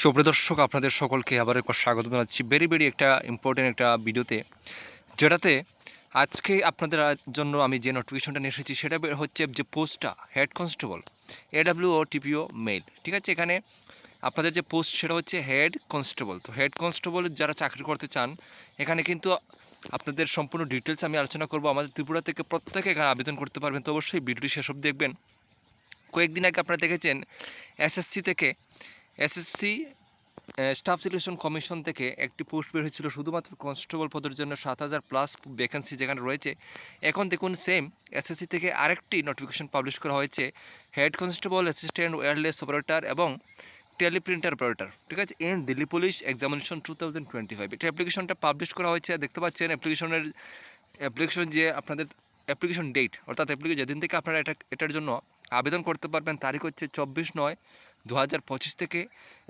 সুপ্রদর্শক আপনাদের সকলকে আবার একবার স্বাগত জানাচ্ছি ভেরি ভেরি একটা ইম্পর্টেন্ট একটা ভিডিওতে, যেটাতে আজকে আপনাদের জন্য আমি যে নোটিফিকেশনটা নিয়ে এসেছি সেটা হচ্ছে যে পোস্টটা হেড কনস্টেবল এডাব্লিউ ও টিপিও মেল ঠিক আছে? এখানে আপনাদের যে পোস্ট সেটা হচ্ছে হেড কনস্টেবল তো হেড কনস্টেবল যারা চাকরি করতে চান, এখানে কিন্তু আপনাদের সম্পূর্ণ ডিটেলস আমি আলোচনা করব। আমাদের ত্রিপুরা থেকে প্রত্যেকে এখানে আবেদন করতে পারবেন, তো অবশ্যই ভিডিওটি সেসব দেখবেন। কয়েকদিন আগে আপনারা দেখেছেন এসএসসি থেকে এসএসসি স্টাফ সিলেকশন কমিশন থেকে একটি পোস্ট বের হয়েছিল, শুধুমাত্র কনস্টেবল পদের জন্য সাত হাজার প্লাস ভ্যাকেন্সি যেখানে রয়েছে। এখন দেখুন সেম এসএসসি থেকে আরেকটি নোটিফিকেশন পাবলিশ করা হয়েছে head constable assistant wireless operator এবং টেলিপ্রিন্টার অপারেটর ঠিক আছে? In Delhi police examination two thousand twenty five এটা অ্যাপ্লিকেশনটা পাবলিশ করা হয়েছে। দেখতে পাচ্ছেন অ্যাপ্লিকেশনের অ্যাপ্লিকেশন যে আপনাদের অ্যাপ্লিকেশন ডেট অর্থাৎ অ্যাপ্লিকেশন যেদিন থেকে আপনারা এটা, এটার জন্য আবেদন করতে পারবেন, তারিখ হচ্ছে চব্বিশ নয় দু হাজার পঁচিশ থেকে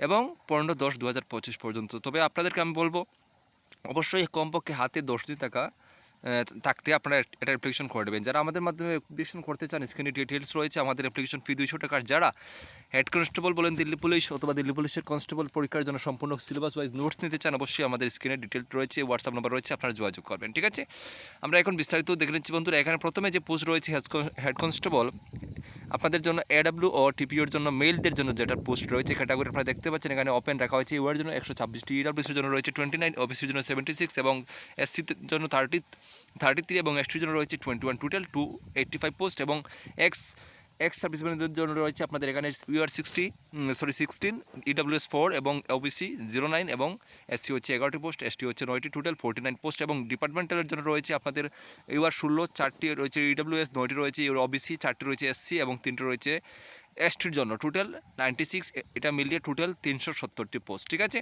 এবং পনেরো দশ দু পর্যন্ত। তবে আপনাদেরকে আমি বলব, অবশ্যই কমপক্ষে হাতে দশ দিন টাকা থাকতে আপনারা এটা অ্যাপ্লিকেশন করে দেবেন যারা আমাদের মাধ্যমে অ্যাপ্লিকেশন করতে চান স্ক্রিনে ডিটেলস রয়েছে, আমাদের অ্যাপ্লিকেশন ফি দুইশো টাকার। যারা হেড কনস্টেবল বলেন দিল্লি পুলিশ অথবা দিল্লি পুলিশের কনস্টেবল পরীক্ষার জন্য সম্পূর্ণ সিলেবাস ওয়াইজ নোটস নিতে চান, অবশ্যই আমাদের স্ক্রিনে ডিটেল রয়েছে হোয়াটসঅ্যাপ নাম্বার রয়েছে, আপনারা যোগাযোগ করবেন, ঠিক আছে? আমরা এখন বিস্তারিত দেখে নিচ্ছি বন্ধুরা। এখানে প্রথমে যে পোস্ট রয়েছে হেড কনস্টেবল আপনাদের জন্য এডাব্লিউ ও টিপিওর জন্য মেলদের জন্য যেটা পোস্ট রয়েছে ক্যাটাগরি আপনারা দেখতে পাচ্ছেন, এখানে ওপেন রাখা হয়েছে। ইউআর জন্য একশো ছাব্বিশটি ইডাব্লিউসির জন্য রয়েছে টোয়েন্টি নাইন ওবিসির জন্য সেভেন্টি সিক্স এবং এসসির জন্য থার্টি থার্টি থ্রি এবং এসটির জন্য রয়েছে twenty one total two eighty five post এবং এক্স এক্স সার্ভিসম্যানদের জন্য রয়েছে আপনাদের এখানে UR sixty sorry sixteen EWS four এবং ওবিসি জিরো নাইন এবং এসসি হচ্ছে এগারোটি পোস্ট এসটি হচ্ছে নয়টি টোটাল ফোর্টি নাইন পোস্ট এবং ডিপার্টমেন্টালের জন্য রয়েছে আপনাদের ইউআর ষোলো, চারটি রয়েছে ইডাব্লিউএস নয়টি রয়েছে ইউর ওবিসি চারটি রয়েছে এসসি এবং তিনটি রয়েছে এসটির জন্য টোটাল নাইনটি সিক্স এটা মিলিয়ে টোটাল তিনশো সত্তরটি পোস্ট ঠিক আছে?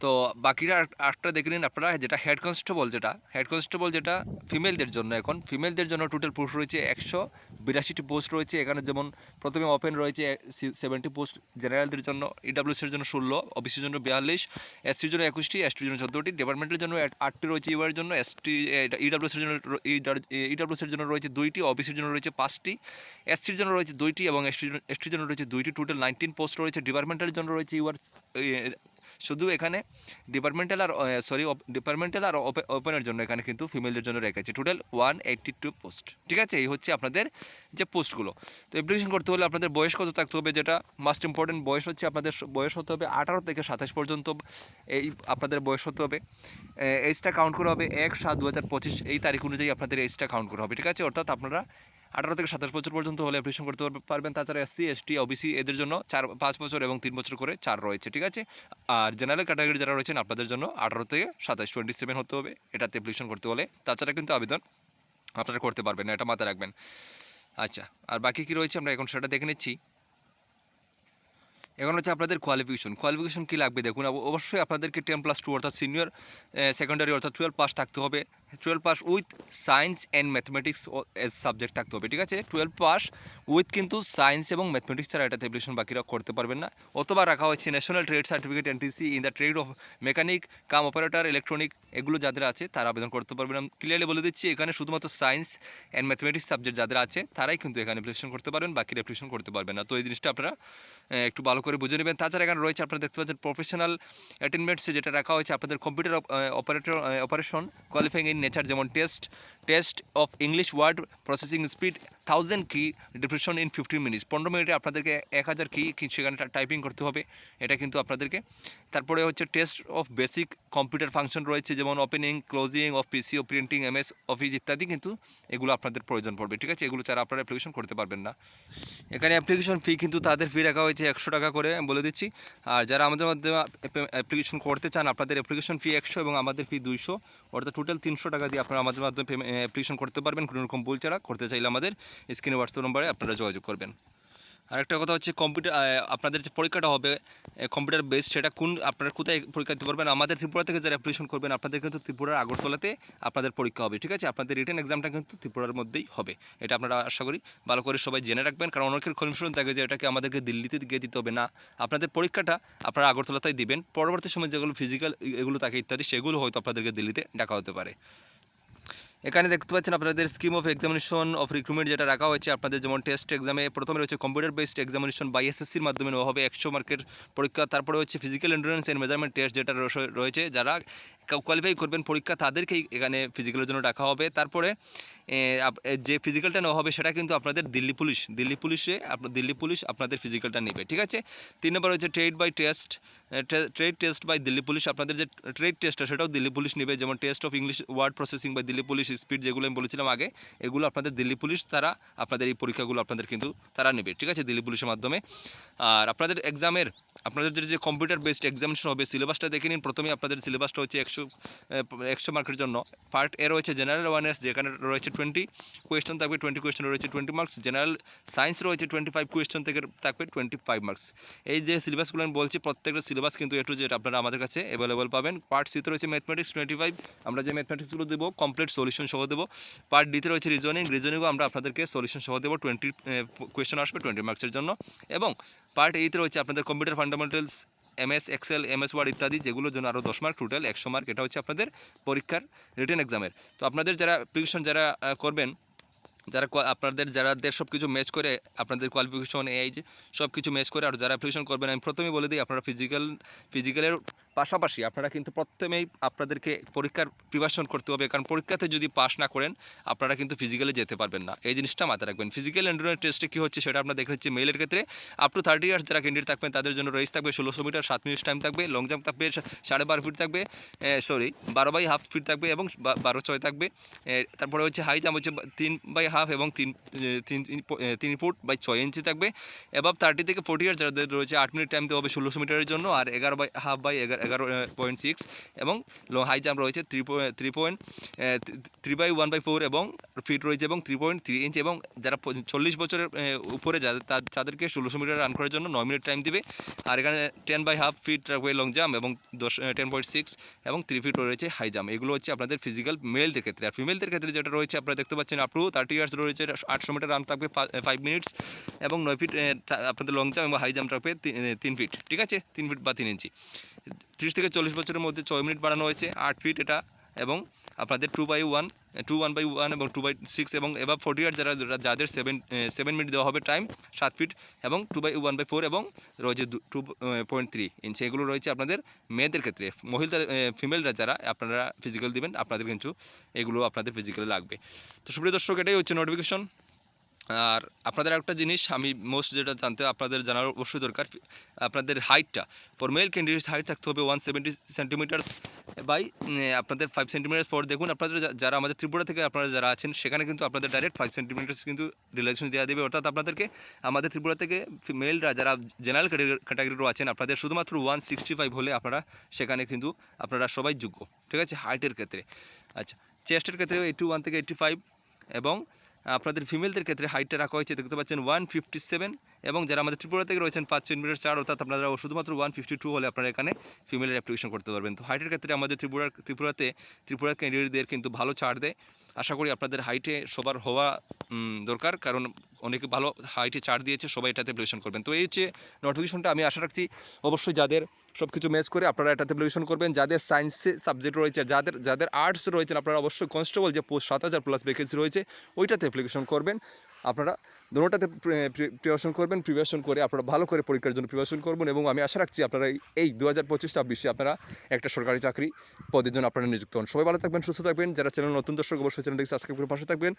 তো বাকিরা আটটা দেখে নিন আপনারা যেটা হেড কনস্টেবল যেটা হেড কনস্টেবল যেটা ফিমেলদের জন্য এখন ফিমেলদের জন্য টোটাল পোস্ট রয়েছে একশো বিরাশিটি পোস্ট রয়েছে এখানে যেমন প্রথমে ওপেন রয়েছে সেভেন্টি পোস্ট জেনারেলদের জন্য ইডাব্লিউসির জন্য ষোলো ওবিসির জন্য বিয়াল্লিশ এসটির জন্য একুশটি এসটির জন্য চোদ্দোটি ডিপার্টমেন্টের জন্য আট- আটটি রয়েছে ইউআর জন্য এসটি ইডাব্লিউসির জন্য ইডাব্লিউসির জন্য রয়েছে দুইটি ওবিসির জন্য রয়েছে পাঁচটি এসসির জন্য রয়েছে দুইটি এবং এসটির জন্য রয়েছে দুইটি টোটাল নাইনটিন পোস্ট রয়েছে ডিপার্টমেন্টের জন্য রয়েছে ইউআর শুধু এখানে ডিপার্টমেন্টাল আর সরি ডিপার্টমেন্টাল আর ওপেনের জন্য এখানে কিন্তু ফিমেলদের জন্য রেখেছে। Total one eighty two post ঠিক আছে? এই হচ্ছে আপনাদের যে পোস্টগুলো তো অ্যাপ্লিকেশন করতে হলে আপনাদের বয়স কত থাকতে হবে যেটা? মাস্ট ইম্পর্টেন্ট বয়স হচ্ছে আপনাদের বয়স হতে হবে আঠারো থেকে সাতাশ পর্যন্ত। এই আপনাদের বয়স হতে হবে। এজটা কাউন্ট করা হবে এক সাত দু এই তারিখ অনুযায়ী আপনাদের এজটা কাউন্ট করা হবে, ঠিক আছে? অর্থাৎ আপনারা আঠারো থেকে সাতাশ বছর পর্যন্ত হলে অ্যাপ্লিকেশন করতে পারবেন। তাছাড়া এসসি এসটি ওবিসি এদের জন্য চার, পাঁচ বছর এবং তিন বছর করে চার রয়েছে, ঠিক আছে? আর জেনারেল ক্যাটাগরি যারা রয়েছেন, আপনাদের জন্য আঠারো থেকে সাতাশ টোয়েন্টি সেভেন হতে হবে। এটাতে অ্যাপ্লিকেশন করতে হলে। তাছাড়া কিন্তু আবেদন আপনারা করতে পারবেন না এটা মাথায় রাখবেন। আচ্ছা আর বাকি কী রয়েছে? আমরা এখন সেটা দেখে নিচ্ছি। এখন হচ্ছে আপনাদের কোয়ালিফিকেশন কোয়ালিফিকেশন কী লাগবে? দেখুন অবশ্যই আপনাদেরকে টেন প্লাস টু অর্থাৎ সিনিয়র সেকেন্ডারি অর্থাৎ টুয়েলভ পাস থাকতে হবে। Twelve pass with science and mathematics as subject থাকতে হবে, ঠিক আছে? টুয়েলভ পাস উইথ কিন্তু সায়েন্স এবং ম্যাথমেটিক্স ছাড়া এটা অ্যাপ্লিকেশন বাকিরা করতে পারবেন না। অথবা রাখা হয়েছে national trade certificate NTC in the trade of mechanic cum operator electronic এগুলো যাদের আছে তারা আবেদন করতে পারবেন। আমি ক্লিয়ারলি বলে দিচ্ছি, এখানে শুধুমাত্র সায়েন্স অ্যান্ড ম্যাথমেটিক্স সাবজেক্ট যাদের আছে, তারাই কিন্তু এখানে অ্যাপ্লিকেশন করতে পারবেন বাকিরা অ্যাপ্লিকেশন করতে পারবেন না। তো এই জিনিসটা আপনারা একটু ভালো করে বুঝে নেবেন। তাছাড়া এখানে রয়েছে, আপনারা দেখতে পাচ্ছেন প্রফেশনাল অ্যাটেনমেন্টসে যেটা রাখা হয়েছে, আপনাদের computer operator operation qualifying in nature যেমন test test of English word processing speed thousand key depression in fifteen minutes পনেরো মিনিটে আপনাদেরকে এক হাজার কি সেখানে টাইপিং করতে হবে, এটা কিন্তু আপনাদেরকে। তারপরে হচ্ছে test of basic computer function রয়েছে, যেমন ওপেনিং ক্লোজিং অফ পিসি ও প্রিন্টিং এমএস অফিস ইত্যাদি কিন্তু এগুলো আপনাদের প্রয়োজন পড়বে, ঠিক আছে? এগুলো ছাড়া আপনারা অ্যাপ্লিকেশন করতে পারবেন না। এখানে অ্যাপ্লিকেশন ফি কিন্তু তাদের ফি রাখা হয়েছে একশো টাকা করে বলে দিচ্ছি। আর যারা আমাদের মাধ্যমে অ্যাপ্লিকেশন করতে চান, আপনাদের অ্যাপ্লিকেশন ফি একশো এবং আমাদের ফি দুইশো, অর্থাৎ টোটাল তিনশো টাকা দিয়ে আপনারা আমাদের মাধ্যমে অ্যাপ্লিকেশন করতে পারবেন। কোনো রকম ভুল ছাড়া করতে চাইলে আমাদের স্ক্রিনে হোয়াটসঅ্যাপ নম্বরে আপনারা যোগাযোগ করবেন। আরেকটা কথা হচ্ছে কম্পিউটার আপনাদের যে পরীক্ষাটা হবে কম্পিউটার বেস সেটা কোন আপনারা কোথায় পরীক্ষা দিতে পারবেন? আমাদের ত্রিপুরা থেকে যারা অ্যাপ্লিকেশন করবেন, আপনাদের কিন্তু ত্রিপুরার আগরতলাতে আপনাদের পরীক্ষা হবে, ঠিক আছে? আপনাদের রিটার্ন এক্সামটা কিন্তু ত্রিপুরার মধ্যেই হবে। এটা আপনারা আশা করি ভালো করে সবাই জেনে রাখবেন, কারণ অনেকের কনফিউশন থাকে যে এটাকে আমাদেরকে দিল্লিতে গিয়ে দিতে হবে না। আপনাদের পরীক্ষাটা আপনারা আগরতলাতেই দিবেন, পরবর্তী সময় যেগুলো ফিজিক্যাল এগুলো থাকে ইত্যাদি, সেগুলো হয়তো আপনাদেরকে দিল্লিতে ডাকা হতে পারে। এখানে দেখতে পাচ্ছেন আপনাদের scheme of examination of recruitment যেটা রাখা হয়েছে। আপনাদের যেমন টেস্ট এক্সামে প্রথমে রয়েছে কম্পিউটার বেসড এক্সামিনেশন বা এসএসসির মাধ্যমে হবে। একশো মার্কের পরীক্ষা। তারপরে হচ্ছে physical endurance and measurement test যেটা রয়েছে, যারা কোয়ালিফাই করবেন পরীক্ষা, তাদেরকেই এখানে ফিজিক্যালের জন্য রাখা হবে। তারপরে যে ফিজিক্যালটা নেওয়া হবে, সেটা কিন্তু আপনাদের দিল্লি পুলিশ, দিল্লি পুলিশে আপনার দিল্লি পুলিশ আপনাদের ফিজিক্যালটা নেবে, ঠিক আছে? তিন নম্বর হচ্ছে trade by test trade test by Delhi police, আপনাদের যে ট্রেড টেস্টটা সেটাও দিল্লি পুলিশ নেবে। যেমন test of English word processing বা দিল্লি পুলিশ স্পিড যেগুলো আমি বলেছিলাম আগে, এগুলো আপনাদের দিল্লি পুলিশ, তারা আপনাদের এই পরীক্ষাগুলো আপনাদের কিন্তু তারা নেবে, ঠিক আছে? দিল্লি পুলিশের মাধ্যমে। আর আপনাদের এক্সামের আপনাদের যে- কম্পিউটার বেসড এক্সামিনেশন হবে সিলেবাসটা দেখে নিন। প্রথমে আপনাদের সিলেবাসটা হচ্ছে একশো একশো মার্কের জন্য। পার্ট এ রয়েছে জেনারেল অ্যাওয়ারনেস যেখানে রয়েছে টোয়েন্টি কোয়েশ্চন থাকবে টোয়েন্টি কোয়েশ্চন রয়েছে টোয়েন্টি মার্কস জেনারেল সায়েন্স রয়েছে টোয়েন্টি ফাইভ কোয়েশ্চন থেকে থাকবে টোয়েন্টি ফাইভ মার্কস এই যে সিলেবাসগুলো আমি বলছি, প্রত্যেকটা সিলেবাস কিন্তু এ টু জেড আপনারা আমাদের কাছে অ্যাভেলেবল পাবেন। পার্ট সিতে রয়েছে ম্যাথমেটিক্স টোয়েন্টি ফাইভ আমরা যে ম্যাথমেটিক্সগুলো দেবো কমপ্লিট সলিউশন সহ দেবো। পার্ট ডিতে রয়েছে রিজনিং রিজনিংও আমরা আপনাদেরকে সলিউশন সহ দেবো টোয়েন্টি কোয়েশ্চন আসবে টোয়েন্টি মার্কসের জন্য। এবং পার্ট এইতে রয়েছে আপনাদের computer fundamentals MS, excel, MS word ইত্যাদি যেগুলোর জন্য আরও দশ মার্ক টোটাল একশো মার্ক এটা হচ্ছে আপনাদের পরীক্ষার রিটেন এক্সামের তো আপনাদের যারা অ্যাপ্লিকেশন যারা করবেন, যারা আপনাদের যারাদের সব কিছু ম্যাচ করে, আপনাদের কোয়ালিফিকেশন যে সব কিছু ম্যাচ করে, আর যারা অ্যাপ্লিকেশন করবেন, আমি প্রথমেই বলে দিই, আপনারা ফিজিক্যাল ফিজিক্যালের পাশাপাশি আপনারা কিন্তু প্রথমেই আপনাদেরকে পরীক্ষার প্রিপারেশন করতে হবে, কারণ পরীক্ষাতে যদি পাস না করেন, আপনারা কিন্তু ফিজিক্যালে যেতে পারবেন না। এই জিনিসটা মাথায় রাখবেন। ফিজিক্যাল এন্ডুরেন্স টেস্টে কী হচ্ছে সেটা আপনারা দেখেছি মেলের ক্ষেত্রে আপ টু থার্টি ইয়ার্স যারা ক্যান্ডিডেট থাকবেন, তাদের জন্য রেস থাকবে, ষোলোশো মিটার সাত মিনিট টাইম থাকবে লং জাম্প থাকবে সাড়ে বারো ফিট থাকবে সরি বারো বাই হাফ ফিট থাকবে এবং বারো ছয় থাকবে। তারপরে হচ্ছে হাই জাম্প হচ্ছে তিন বাই হাফ এবং তিন তিন তিন ফুট বাই ছয় ইঞ্চি থাকবে। এবার থার্টি থেকে ফোর্টি ইয়ার যাদের রয়েছে, আট মিনিট টাইম দেওয়া হবে ষোলোশো মিটারের জন্য, আর এগারো বাই হাফ বাই এগারো এগারো পয়েন্ট সিক্স এবং লং হাই জাম্প রয়েছে three point three point three by one by four এবং ফিট রয়েছে এবং থ্রি পয়েন্ট থ্রি ইঞ্চ এবং যারা চল্লিশ বছরের উপরে যাদের তাদেরকে ষোলোশো মিটার রান করার জন্য নয় মিনিট টাইম দিবে। আর এখানে টেন বাই হাফ ফিট রাখবে লং জাম্প এবং দশ টেন পয়েন্ট সিক্স এবং থ্রি ফিট রয়েছে হাই জাম্প এগুলো হচ্ছে আপনাদের ফিজিক্যাল মেলদের ক্ষেত্রে। আর ফিমেলদের ক্ষেত্রে যেটা রয়েছে, আপনারা দেখতে পাচ্ছেন আপ টু থার্টি ইয়ার্স রয়েছে, আটশো মিটার রান থাকবে ফাইভ মিনিটস এবং নয় ফিট আপনাদের লং জাম্প এবং হাই জাম্প থাকবে তিন ফিট ঠিক আছে? তিন ফিট বা তিন ইঞ্চি তিরিশ থেকে চল্লিশ বছরের মধ্যে ছয় মিনিট বাড়ানো হয়েছে, আট ফিট এটা, এবং আপনাদের two by one two one by one এবং টু বাই সিক্স এবং এবার ফোর্টি যারা, যারা- যাদের সেভেন সেভেন মিনিট দেওয়া হবে টাইম সাত ফিট এবং two by one by four এবং রয়েছে টু পয়েন্ট থ্রি ইঞ্চি এগুলো রয়েছে আপনাদের মেয়েদের ক্ষেত্রে। মহিলা ফিমেলরা যারা, আপনারা ফিজিক্যাল দিবেন, আপনাদের কিন্তু এগুলো আপনাদের ফিজিক্যালে লাগবে। তো সুপ্রিয় দর্শক, এটাই হচ্ছে নোটিফিকেশন আর আপনাদের একটা জিনিস আমি মোস্ট যেটা জানতে আপনাদের জানার অবশ্যই দরকার, আপনাদের হাইটটা ফর মেল ক্যান্ডিডেটস হাইট থাকতে হবে ওয়ান সেভেন্টি সেন্টিমিটার্স বাই আপনাদের ফাইভ সেন্টিমিটার্স ফর দেখুন, আপনাদের যারা আমাদের ত্রিপুরা থেকে আপনারা যারা আছেন, সেখানে কিন্তু আপনাদের ডাইরেক্ট ফাইভ সেন্টিমিটার্স কিন্তু রিলেশন দেওয়া দেবে। অর্থাৎ আপনাদেরকে আমাদের ত্রিপুরা থেকে মেলরা যারা জেনারেল ক্যাটাগরিরও আছেন, আপনাদের শুধুমাত্র ওয়ান সিক্সটি ফাইভ হলে আপনারা সেখানে কিন্তু আপনারা সবাই যোগ্য। ঠিক আছে? হাইটের ক্ষেত্রে। আচ্ছা চেস্টের ক্ষেত্রে এইটি ওয়ান থেকে এইটটি ফাইভ এবং আপনাদের ফিমেলদের ক্ষেত্রে হাইটটা রাখা হয়েছে, দেখতে পাচ্ছেন ওয়ান ফিফটি সেভেন এবং যারা আমাদের ত্রিপুরা থেকে রয়েছেন পাঁচ সেন্টিমিটার চার অর্থাৎ আপনারা শুধুমাত্র ওয়ান ফিফটি টু হলে আপনারা এখানে ফিমেলের অ্যাপ্লিকেশন করতে পারবেন। তো হাইটের ক্ষেত্রে আমাদের ত্রিপুরা ত্রিপুরাতে ত্রিপুরার ক্যান্ডিডেটদের কিন্তু ভালো ছাড় দেয়। আশা করি আপনাদের হাইটে সবার হওয়া দরকার, কারণ অনেকে ভালো হাইটে চার দিয়েছে, সবাই এটাতে অ্যাপ্লিকেশন করবেন। তো এই হচ্ছে নোটিফিকেশনটা আমি আশা রাখছি অবশ্যই যাদের সব কিছু ম্যাচ করে আপনারা এটাতে অ্যাপ্লিকেশন করবেন। যাদের সায়েন্সে সাবজেক্ট রয়েছে, যাদের যাদের আর্টস রয়েছেন আপনারা অবশ্যই কনস্টেবল যে পোস্ট সাত হাজার প্লাস ভ্যাকেন্সি রয়েছে, ওইটাতে অ্যাপ্লিকেশন করবেন। আপনারা দুটোটাতে প্রিপারেশন করবেন প্রিপারেশন করে আপনারা ভালো করে পরীক্ষার জন্য প্রিপারেশন করবেন এবং আমি আশা রাখছি আপনারা এই- এই দু হাজার পঁচিশ ছাব্বিশে আপনারা একটা সরকারি চাকরি পদের জন্য আপনারা নিযুক্ত হন। সবাই ভালো থাকবেন, সুস্থ থাকবেন। যারা চ্যানেল নতুন, দর্শক, অবশ্যই চ্যানেলটিকে সাবস্ক্রাইব করে পাশে থাকবেন।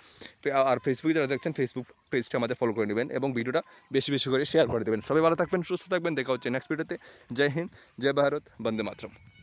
আর ফেসবুকে যারা দেখছেন ফেসবুক পেজটা আমাদের ফলো করে নেবেন এবং ভিডিওটা বেশি বেশি করে শেয়ার করে দেবেন। সবাই ভালো থাকবেন, সুস্থ থাকবেন। দেখা হচ্ছে নেক্সট ভিডিওতে জয় হিন্দ, জয় ভারত, বন্দে মাতরম।